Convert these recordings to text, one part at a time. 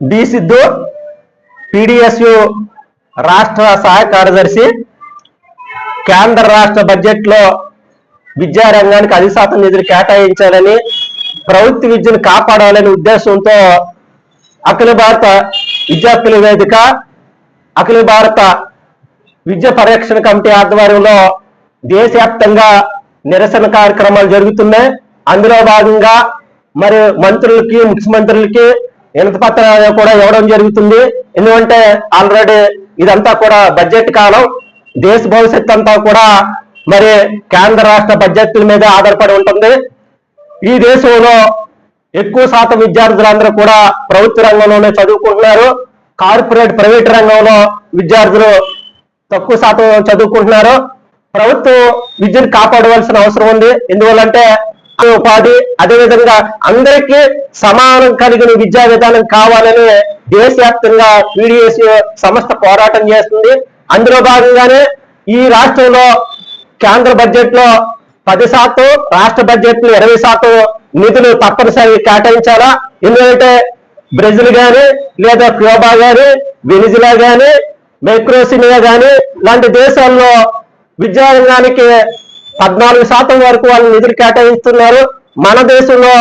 D Siddhu PDSU రాష్ట్ర సహాయ కార్యదర్శి కేంద్ర రాష్ట్ర బడ్జెట్లో విద్యారంగానికి అధిక శాతం నిధులు కేటాయించాలని ప్రభుత్వ విద్యను కాపాడాలనే ఉద్దేశంతో అఖిల భారత విద్యార్థుల వేదిక అఖిల భారత విద్య పరిరక్షణ కమిటీ ఆధ్వర్యంలో దేశవ్యాప్తంగా నిరసన కార్యక్రమాలు జరుగుతున్నాయి అందులో భాగంగా మరి మంత్రులకి ముఖ్యమంత్రులకి వినతి పత్రాలు కూడా ఇవ్వడం జరుగుతుంది. ఎందుకంటే ఆల్రెడీ ఇదంతా కూడా బడ్జెట్ కాలం. దేశ భవిష్యత్ అంతా కూడా మరి కేంద్ర రాష్ట్ర బడ్జెట్ల మీద ఆధారపడి ఉంటుంది. ఈ దేశంలో ఎక్కువ శాతం విద్యార్థులందరూ కూడా ప్రభుత్వ రంగంలోనే చదువుకుంటున్నారు. కార్పొరేట్ ప్రైవేట్ రంగంలో విద్యార్థులు తక్కువ శాతం చదువుకుంటున్నారు. ప్రభుత్వం విద్యను కాపాడవలసిన అవసరం ఉంది. ఎందువల్లంటే ఉపాధి అదేవిధంగా అందరికీ సమానం కలిగిన విద్యా విధానం కావాలని దేశవ్యాప్తంగా పీడిఎస్ సంస్థ పోరాటం చేస్తుంది. అందులో భాగంగానే ఈ రాష్ట్రంలో కేంద్ర బడ్జెట్లో పది శాతం రాష్ట్ర బడ్జెట్లో ఇరవై శాతం నిధులు తప్పనిసరి కేటాయించాలా? ఎందుకంటే బ్రెజిల్ గాని లేదా క్యూబా గాని వెనిజులా గాని మైక్రోసినియా గాని లాంటి దేశాల్లో విద్యారంగానికి పద్నాలుగు శాతం వరకు వాళ్ళు నిధులు కేటాయిస్తున్నారు. మన దేశంలో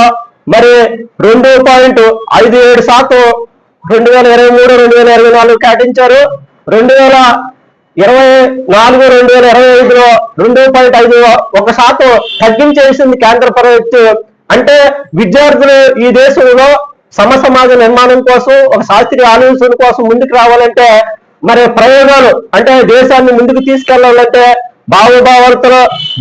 మరి రెండు పాయింట్ ఐదు ఏడు శాతం రెండు వేల ఇరవై మూడు రెండు వేల ఇరవై నాలుగు కేటాయించారు. రెండు వేల ఇరవై నాలుగు రెండు వేల ఇరవై ఐదులో రెండు పాయింట్ ఐదు ఒక శాతం తగ్గించేసింది కేంద్ర ప్రభుత్వం. అంటే విద్యార్థులు ఈ దేశంలో సమ సమాజ నిర్మాణం కోసం ఒక శాస్త్రీయ ఆలోచన కోసం ముందుకు రావాలంటే మరి ప్రయోగాలు అంటే దేశాన్ని ముందుకు తీసుకెళ్ళాలంటే భావభావాలతో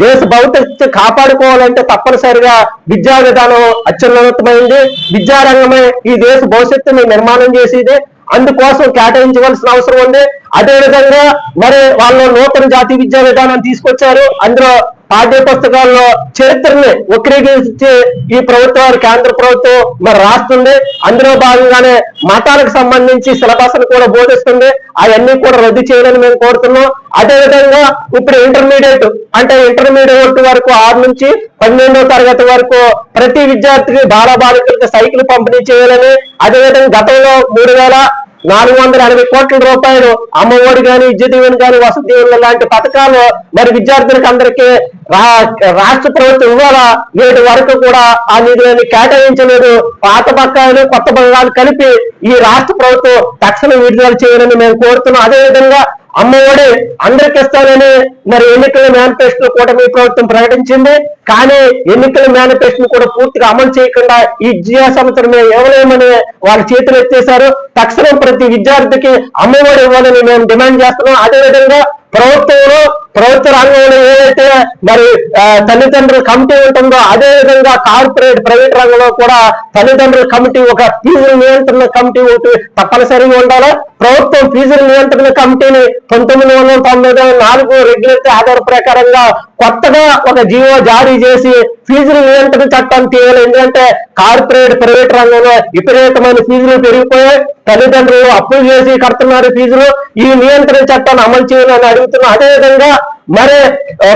దేశ భవిష్యత్తు కాపాడుకోవాలంటే తప్పనిసరిగా విద్యా విధానం అత్యున్నతమైంది. విద్యారంగమే ఈ దేశ భవిష్యత్తుని నిర్మాణం చేసేది. అందుకోసం కేటాయించవలసిన అవసరం ఉంది. అదే విధంగా మరి వాళ్ళు నూతన జాతీయ విద్యా విధానం తీసుకొచ్చారు. అందులో పాఠ్య పుస్తకాల్లో చరిత్రని వక్రీకరించే ఈ ప్రభుత్వాలు కేంద్ర ప్రభుత్వం మరి రాస్తుంది. అందులో భాగంగానే మతాలకు సంబంధించి సిలబస్ కూడా బోధిస్తుంది. అవన్నీ కూడా రద్దు చేయాలని మేము కోరుతున్నాం. అదేవిధంగా ఇప్పుడు ఇంటర్మీడియట్ అంటే ఇంటర్మీడియట్ వరకు ఆరు నుంచి పన్నెండో తరగతి వరకు ప్రతి విద్యార్థికి బాల బాలికలకు సైకిల్ పంపిణీ చేయాలని అదేవిధంగా గతంలో మూడు వేల నాలుగు వందల ఎనభై కోట్ల రూపాయలు అమ్మఒడి కానీ విద్య దీవెన కానీ వసతి దీవెన లాంటి పథకాలు మరి విద్యార్థులకు అందరికీ రా- రాష్ట్ర ప్రభుత్వం ఇవాళ నేటి వరకు కూడా ఆ నిధులని కేటాయించలేదు. పాత పక్కాయలు కొత్త బంగాలు కలిపి ఈ రాష్ట్ర ప్రభుత్వం తక్షణ విడుదల చేయాలని మేము కోరుతున్నాం. అదే విధంగా అమ్మఒడి అందరికి ఇస్తానని మరి ఎన్నికల మేనిఫెస్టో కూటమి ప్రభుత్వం ప్రకటించింది. కానీ ఎన్నికల మేనిఫెస్టో కూడా పూర్తిగా అమలు చేయకుండా ఈ విద్యా సంవత్సరం ఇవ్వలేమని వాళ్ళ చేతులు ఎత్తేశారు. తక్షణం ప్రతి విద్యార్థికి అమ్మఒడి ఇవ్వాలని మేము డిమాండ్ చేస్తున్నాం. అదే విధంగా ప్రభుత్వంలో ప్రభుత్వ రంగంలో ఏదైతే మరి ఆ, తల్లిదండ్రుల కమిటీ ఉంటుందో అదే విధంగా కార్పొరేట్ ప్రైవేట్ రంగంలో కూడా తల్లిదండ్రుల కమిటీ ఒక ఫీజుల నియంత్రణ కమిటీ ఒకటి తప్పనిసరిగా ఉండాలి. ప్రభుత్వం ఫీజుల నియంత్రణ కమిటీని పంతొమ్మిది వందల తొంభై నాలుగు రెగ్యులేటరీ ఆధార ప్రకారంగా కొత్తగా ఒక జీవో జారీ చేసి ఫీజుల నియంత్రణ చట్టాన్ని తీయాలి ఎందుకంటే కార్పొరేట్ ప్రైవేట్ రంగంలో విపరీతమైన ఫీజులు పెరిగిపోయాయి. తల్లిదండ్రులు అప్పులు చేసి కడుతున్నారు ఫీజులు. ఈ నియంత్రణ చట్టాన్ని అమలు చేయాలని అడుగుతున్నా అదేవిధంగా మరి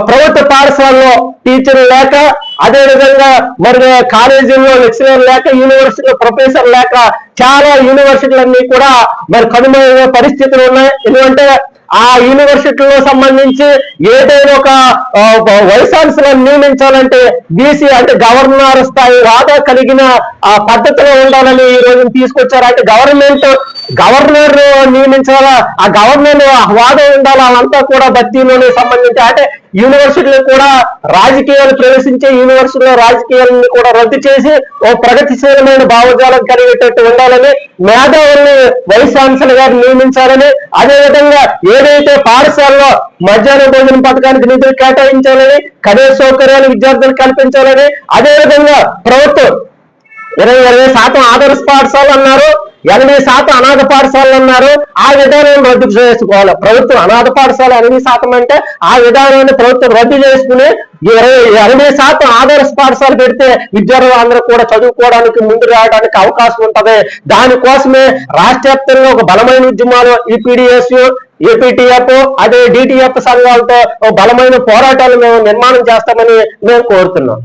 ప్రభుత్వ పాఠశాలలో టీచర్లు లేక అదే విధంగా మరి కాలేజీల్లో లెక్చరర్ లేక యూనివర్సిటీలో ప్రొఫెసర్ లేక చాలా యూనివర్సిటీలన్నీ కూడా మరి కనుమైన పరిస్థితులు ఉన్నాయి. ఎందుకంటే ఆ యూనివర్సిటీలో సంబంధించి ఏదైనా ఒక వైస్ ఛాన్సలర్ నియమించాలంటే బీసీ అంటే గవర్నర్ స్థాయి హోదా కలిగిన ఆ పద్ధతిలో ఉండాలని ఈ రోజు తీసుకొచ్చారు. అంటే గవర్నమెంట్ గవర్నర్ నియమించాలా? ఆ గవర్నర్ హోదా ఉండాలా? అంతా కూడా భర్తీలోనే సంబంధించి. అంటే యూనివర్సిటీలు కూడా రాజకీయాలు ప్రవేశించే యూనివర్సిటీలో రాజకీయాలను కూడా రద్దు చేసి ఓ ప్రగతిశీలమైన భావజాలం కలిగేటట్టు ఉండాలని మేధావుల్ని వైస్ ఛాన్సలర్ గారు నియమించాలని అదేవిధంగా ఏదైతే పాఠశాలలో మధ్యాహ్న భోజన పథకానికి నిధులు కేటాయించాలని కనీస సౌకర్యాలు విద్యార్థులకు కల్పించాలని అదేవిధంగా ప్రభుత్వం ఇరవై ఇరవై శాతం ఆదర్శ పాఠశాల అన్నారు. ఎనభై శాతం అనాథ పాఠశాలలు అన్నారు. ఆ విధానం రద్దు చేసుకోవాలి. ప్రభుత్వం అనాథ పాఠశాల ఎనభై శాతం అంటే ఆ విధానాన్ని ప్రభుత్వం రద్దు చేసుకుని ఇరవై ఎనభై శాతం ఆదర్శ పాఠశాల పెడితే విద్యార్థులు అందరూ కూడా చదువుకోవడానికి ముందు రావడానికి అవకాశం ఉంటది. దానికోసమే రాష్ట్ర వ్యాప్తంగా ఒక బలమైన ఉద్యమాలు ఈపీడిఎస్ ఏపీటీఎఫ్ అదే డిటిఎఫ్ సంఘాలతో బలమైన పోరాటాలు మేము నిర్మాణం చేస్తామని మేము కోరుతున్నాం.